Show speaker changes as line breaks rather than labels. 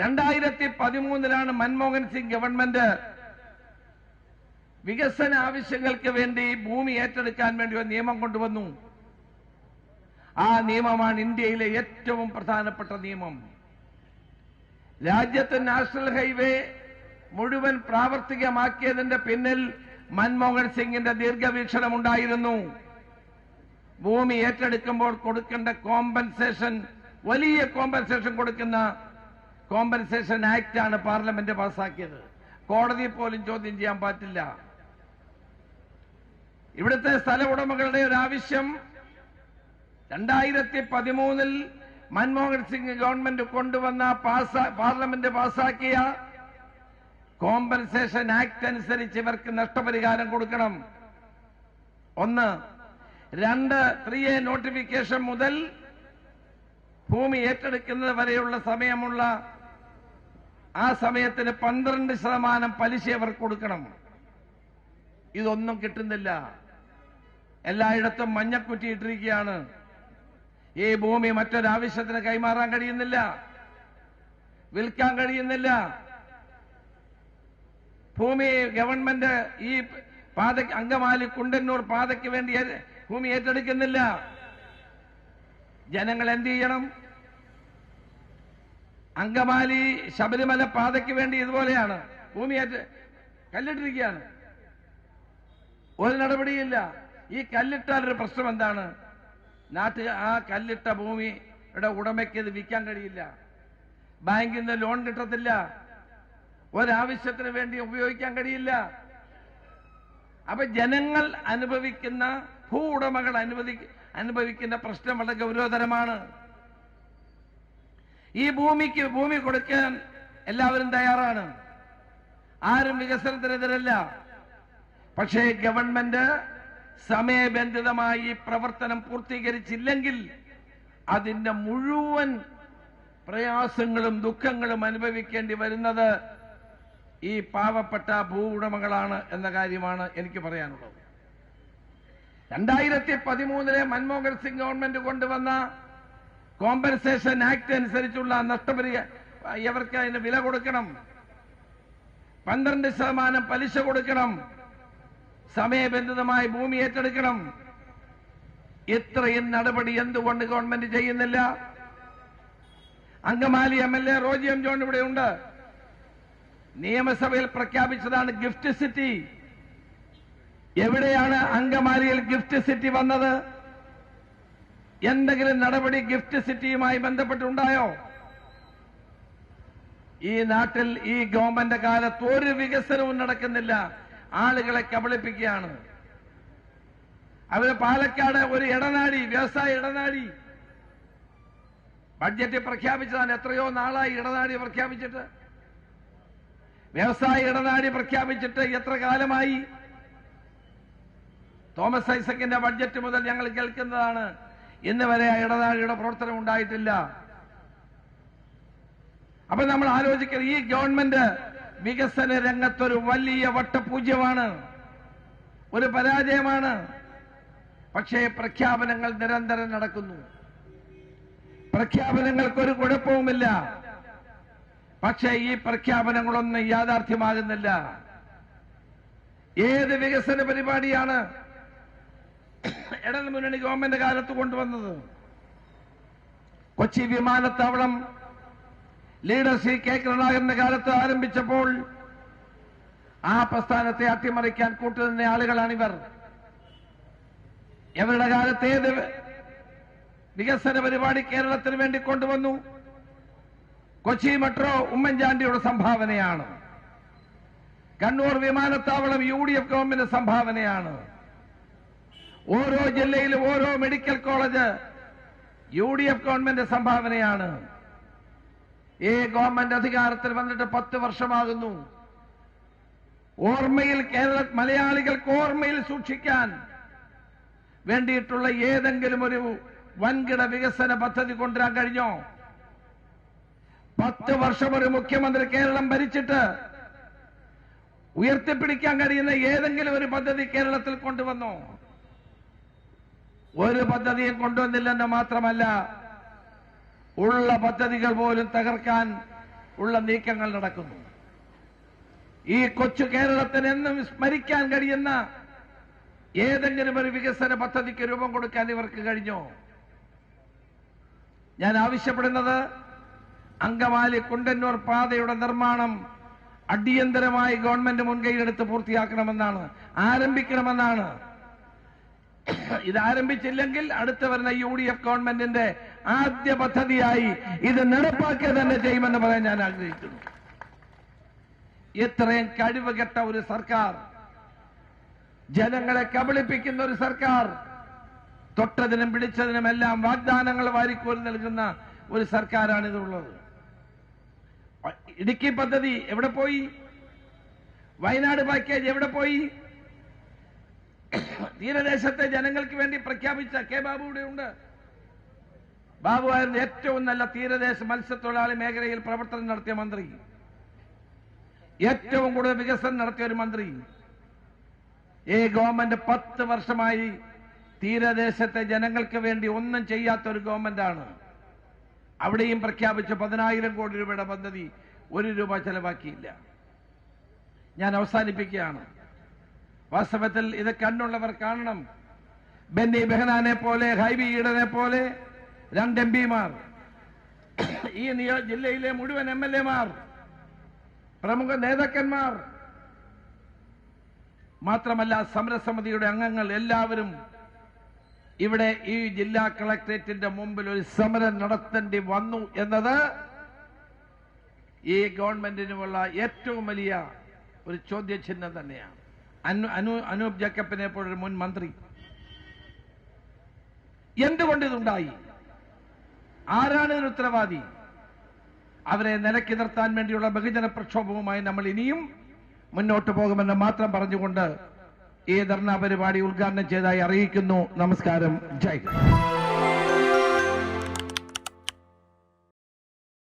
രണ്ടായിരത്തി പതിമൂന്നിലാണ് മൻമോഹൻ സിംഗ് ഗവൺമെന്റ് വികസന ആവശ്യങ്ങൾക്ക് വേണ്ടി ഭൂമി ഏറ്റെടുക്കാൻ വേണ്ടി ഒരു നിയമം കൊണ്ടുവന്നു. ആ നിയമമാണ് ഇന്ത്യയിലെ ഏറ്റവും പ്രധാനപ്പെട്ട നിയമം. രാജ്യത്ത് നാഷണൽ ഹൈവേ മുഴുവൻ പ്രാവർത്തികമാക്കിയതിന്റെ പിന്നിൽ മൻമോഹൻ സിംഗിന്റെ ദീർഘവീക്ഷണം ഉണ്ടായിരുന്നു. ഭൂമി ഏറ്റെടുക്കുമ്പോൾ കൊടുക്കേണ്ട കോമ്പൻസേഷൻ വലിയ കോമ്പൻസേഷൻ കൊടുക്കുന്ന കോമ്പൻസേഷൻ ആക്ട് ആണ് പാർലമെന്റ് പാസാക്കിയത്. കോടതി പോലും ചോദ്യം ചെയ്യാൻ പറ്റില്ല. ഇവിടുത്തെ സ്ഥല ഉടമകളുടെ ഒരു ആവശ്യം രണ്ടായിരത്തി പതിമൂന്നിൽ മൻമോഹൻ സിംഗ് ഗവൺമെന്റ് കൊണ്ടുവന്ന പാർലമെന്റ് പാസാക്കിയ കോമ്പൻസേഷൻ ആക്ട് അനുസരിച്ച് ഇവർക്ക് നഷ്ടപരിഹാരം കൊടുക്കണം. ഒന്ന് രണ്ട് ത്രീ എ നോട്ടിഫിക്കേഷൻ മുതൽ ഭൂമി ഏറ്റെടുക്കുന്നത് വരെയുള്ള സമയമുള്ള ആ സമയത്തിന് പന്ത്രണ്ട് ശതമാനം പലിശ അവർക്ക് കൊടുക്കണം. ഇതൊന്നും കിട്ടുന്നില്ല. എല്ലായിടത്തും മഞ്ഞക്കുറ്റി ഇട്ടിരിക്കുകയാണ് ഈ ഭൂമി മറ്റൊരാവശ്യത്തിന് കൈമാറാൻ കഴിയുന്നില്ല. വിൽക്കാൻ കഴിയുന്നില്ല. ഭൂമി ഗവൺമെന്റ് ഈ പാത അങ്കമാലി കുണ്ടന്നൂർ പാതയ്ക്ക് വേണ്ടി ഭൂമി ഏറ്റെടുക്കുന്നില്ല. ജനങ്ങൾ എന്ത് ചെയ്യണം? അങ്കമാലി ശബരിമല പാതയ്ക്ക് വേണ്ടി ഇതുപോലെയാണ്. ഭൂമി ഏറ്റ കല്ലിട്ടിരിക്കുകയാണ്. ഒരു നടപടിയില്ല. ഈ കല്ലിട്ടാൽ ഒരു പ്രശ്നം എന്താണ്? നാട്ടിൽ ആ കല്ലിട്ട ഭൂമിയുടെ ഉടമയ്ക്ക് ഇത് വിൽക്കാൻ കഴിയില്ല. ബാങ്കിൽ നിന്ന് ലോൺ കിട്ടത്തില്ല. ഒരാവശ്യത്തിന് വേണ്ടി ഉപയോഗിക്കാൻ കഴിയില്ല. അപ്പൊ ജനങ്ങൾ അനുഭവിക്കുന്ന ഭൂ ഉടമകൾ അനുവദി അനുഭവിക്കുന്ന പ്രശ്നം വളരെ ഗൗരവതരമാണ്. ഈ ഭൂമിക്ക് ഭൂമി കൊടുക്കാൻ എല്ലാവരും തയ്യാറാണ്. ആരും വികസനത്തിനെതിരല്ല. പക്ഷേ ഗവൺമെന്റ് സമയബന്ധിതമായി ഈ പ്രവർത്തനം പൂർത്തീകരിച്ചില്ലെങ്കിൽ അതിന്റെ മുഴുവൻ പ്രയാസങ്ങളും ദുഃഖങ്ങളും അനുഭവിക്കേണ്ടി വരുന്നത് ഈ പാവപ്പെട്ട ഭൂ ഉടമകളാണ് എന്ന കാര്യമാണ് എനിക്ക് പറയാനുള്ളത്. രണ്ടായിരത്തി പതിമൂന്നിലെ മൻമോഹൻ സിംഗ് ഗവൺമെന്റ് കൊണ്ടുവന്ന കോമ്പൻസേഷൻ ആക്ട് അനുസരിച്ചുള്ള നഷ്ടപരിഹാരം ഇവർക്ക് അതിന് വില കൊടുക്കണം. പന്ത്രണ്ട് ശതമാനം പലിശ കൊടുക്കണം. സമയബന്ധിതമായി ഭൂമി ഏറ്റെടുക്കണം. ഇത്രയും നടപടി എന്തുകൊണ്ട് ഗവൺമെന്റ് ചെയ്യുന്നില്ല? Angamaly M L A Roji M John ഇവിടെയുണ്ട് നിയമസഭയിൽ പ്രഖ്യാപിച്ചതാണ് ഗിഫ്റ്റ് സിറ്റി. എവിടെയാണ് അങ്കമാലിയിൽ ഗിഫ്റ്റ് സിറ്റി വന്നത്? എന്തെങ്കിലും നടപടി ഗിഫ്റ്റ് സിറ്റിയുമായി ബന്ധപ്പെട്ടുണ്ടായോ? ഈ നാട്ടിൽ ഈ ഗവൺമെന്റ് കാലത്ത് ഒരു വികസനവും നടക്കുന്നില്ല. ആളുകളെ കബളിപ്പിക്കുകയാണ്. അവർ പാലക്കാട് ഒരു ഇടനാടി വ്യവസായ ഇടനാടി ബഡ്ജറ്റ് പ്രഖ്യാപിച്ചതാണ് എത്രയോ നാളായി ഇടനാടി പ്രഖ്യാപിച്ചിട്ട്. വ്യവസായ ഇടനാടി പ്രഖ്യാപിച്ചിട്ട് എത്ര കാലമായി? തോമസ് ഐസക്കിന്റെ ബഡ്ജറ്റ് മുതൽ ഞങ്ങൾ കേൾക്കുന്നതാണ്. ഇന്ന് വരെ ആ ഇടനാഴിയുടെ പ്രവർത്തനം ഉണ്ടായിട്ടില്ല. അപ്പൊ നമ്മൾ ആലോചിക്കുന്നത് ഈ ഗവൺമെന്റ് വികസന രംഗത്തൊരു വലിയ വട്ടപൂജ്യമാണ്. ഒരു പരാജയമാണ്. പക്ഷേ പ്രഖ്യാപനങ്ങൾ നിരന്തരം നടക്കുന്നു. പ്രഖ്യാപനങ്ങൾക്കൊരു കുഴപ്പവുമില്ല. പക്ഷേ ഈ പ്രഖ്യാപനങ്ങളൊന്നും യാഥാർത്ഥ്യമാകുന്നില്ല. ഏത് വികസന പരിപാടിയാണ് ഇടത് മുന്നണി ഗവൺമെന്റ് കാലത്ത് കൊണ്ടുവന്നത്? കൊച്ചി വിമാനത്താവളം ലീഡർ സി കെ കരുണാകരന്റെ കാലത്ത് ആരംഭിച്ചപ്പോൾ ആ പ്രസ്ഥാനത്തെ അട്ടിമറിക്കാൻ കൂട്ടുനിന്ന ആളുകളാണിവർ. ഇവരുടെ കാലത്ത് ഏത് വികസന പരിപാടി കേരളത്തിന് വേണ്ടി കൊണ്ടുവന്നു? കൊച്ചി മെട്രോ ഉമ്മൻചാണ്ടിയുടെ സംഭാവനയാണ്. കണ്ണൂർ വിമാനത്താവളം യു ഡി എഫ് ഗവൺമെന്റ് സംഭാവനയാണ്. ഓരോ ജില്ലയിലും ഓരോ medical college U D F government സംഭാവനയാണ്. ഈ ഗവൺമെന്റ് അധികാരത്തിൽ വന്നിട്ട് പത്ത് വർഷമാകുന്നു. ഓർമ്മയിൽ കേരള മലയാളികൾക്ക് ഓർമ്മയിൽ സൂക്ഷിക്കാൻ വേണ്ടിയിട്ടുള്ള ഏതെങ്കിലും ഒരു വൻകിട വികസന പദ്ധതി കൊണ്ടുവരാൻ കഴിഞ്ഞോ? പത്ത് വർഷം ഒരു മുഖ്യമന്ത്രി കേരളം ഭരിച്ചിട്ട് ഉയർത്തിപ്പിടിക്കാൻ കഴിയുന്ന ഏതെങ്കിലും ഒരു പദ്ധതി കേരളത്തിൽ കൊണ്ടുവന്നോ? ഒരു പദ്ധതിയും കൊണ്ടുവന്നില്ലെന്ന് മാത്രമല്ല ഉള്ള പദ്ധതികൾ പോലും തകർക്കാൻ ഉള്ള നീക്കങ്ങൾ നടക്കുന്നു. ഈ കൊച്ചു കേരളത്തിന് എന്നും സ്മരിക്കാൻ കഴിയുന്ന ഏതെങ്കിലും ഒരു വികസന പദ്ധതിക്ക് രൂപം കൊടുക്കാൻ ഇവർക്ക് കഴിഞ്ഞോ? ഞാൻ ആവശ്യപ്പെടുന്നത് അങ്കമാലി കുണ്ടന്നൂർ പാതയുടെ നിർമ്മാണം അടിയന്തരമായി ഗവൺമെന്റ് മുൻകൈയെടുത്ത് പൂർത്തിയാക്കണമെന്നാണ് ആരംഭിക്കണമെന്നാണ്. ഇത് ആരംഭിച്ചില്ലെങ്കിൽ അടുത്ത വരുന്ന യു ഡി എഫ് ഗവൺമെന്റിന്റെ ആദ്യ പദ്ധതിയായി ഇത് നടപ്പാക്കുക തന്നെ ചെയ്യുമെന്ന് പറയാൻ ഞാൻ ആഗ്രഹിക്കുന്നു. ഇത്രയും കഴിവുകെട്ട ഒരു സർക്കാർ ജനങ്ങളെ കബളിപ്പിക്കുന്ന ഒരു സർക്കാർ തൊട്ടതിനും പിടിച്ചതിനും എല്ലാം വാഗ്ദാനങ്ങൾ വാരിക്കോരി നൽകുന്ന ഒരു സർക്കാരാണ് ഇതുള്ളത് ഇടുക്കി പദ്ധതി എവിടെ പോയി? വയനാട് പാക്കേജ് എവിടെ പോയി? തീരദേശത്തെ ജനങ്ങൾക്ക് വേണ്ടി പ്രഖ്യാപിച്ച കെ ബാബു ഇവിടെ ഉണ്ട് ബാബു ആയിരുന്നു ഏറ്റവും നല്ല തീരദേശ മത്സ്യത്തൊഴിലാളി മേഖലയിൽ പ്രവർത്തനം നടത്തിയ മന്ത്രി. ഏറ്റവും കൂടുതൽ വികസനം നടത്തിയ ഒരു മന്ത്രി. ഈ ഗവൺമെന്റ് പത്ത് വർഷമായി തീരദേശത്തെ ജനങ്ങൾക്ക് വേണ്ടി ഒന്നും ചെയ്യാത്ത ഒരു ഗവൺമെന്റാണ്. അവിടെയും പ്രഖ്യാപിച്ച പതിനായിരം കോടി രൂപയുടെ പദ്ധതി ഒരു രൂപ ചെലവാക്കിയില്ല. ഞാൻ അവസാനിപ്പിക്കുകയാണ്. വാസ്തവത്തിൽ ഇത് കണ്ണുള്ളവർ കാണണം. ബെന്നി ബെഹനാനെ പോലെ ഹൈബി ഈഡനെ പോലെ രണ്ട് എം പിമാർ. ഈ ജില്ലയിലെ മുഴുവൻ എം എൽ എമാർ പ്രമുഖ നേതാക്കന്മാർ. മാത്രമല്ല സമരസമിതിയുടെ അംഗങ്ങൾ എല്ലാവരും ഇവിടെ ഈ ജില്ലാ കളക്ടറേറ്റിന്റെ മുമ്പിൽ ഒരു സമരം നടത്തേണ്ടി വന്നു എന്നത് ഈ ഗവൺമെന്റിനുമുള്ള ഏറ്റവും വലിയ ഒരു ചോദ്യചിഹ്നം തന്നെയാണ്. അനു അനു അനൂപ് ജേക്കബിനെ പോലൊരു മുൻ മന്ത്രി. എന്തുകൊണ്ട് ഇതുണ്ടായി? ആരാണ് ഇതിന് ഉത്തരവാദി? അവരെ നിലക്കി നിർത്താൻ വേണ്ടിയുള്ള ബഹുജന പ്രക്ഷോഭവുമായി നമ്മൾ ഇനിയും മുന്നോട്ട് പോകുമെന്ന് മാത്രം പറഞ്ഞുകൊണ്ട് ഈ ധർണാ പരിപാടി ഉദ്ഘാടനം ചെയ്തായി അറിയിക്കുന്നു. നമസ്കാരം. ജയ്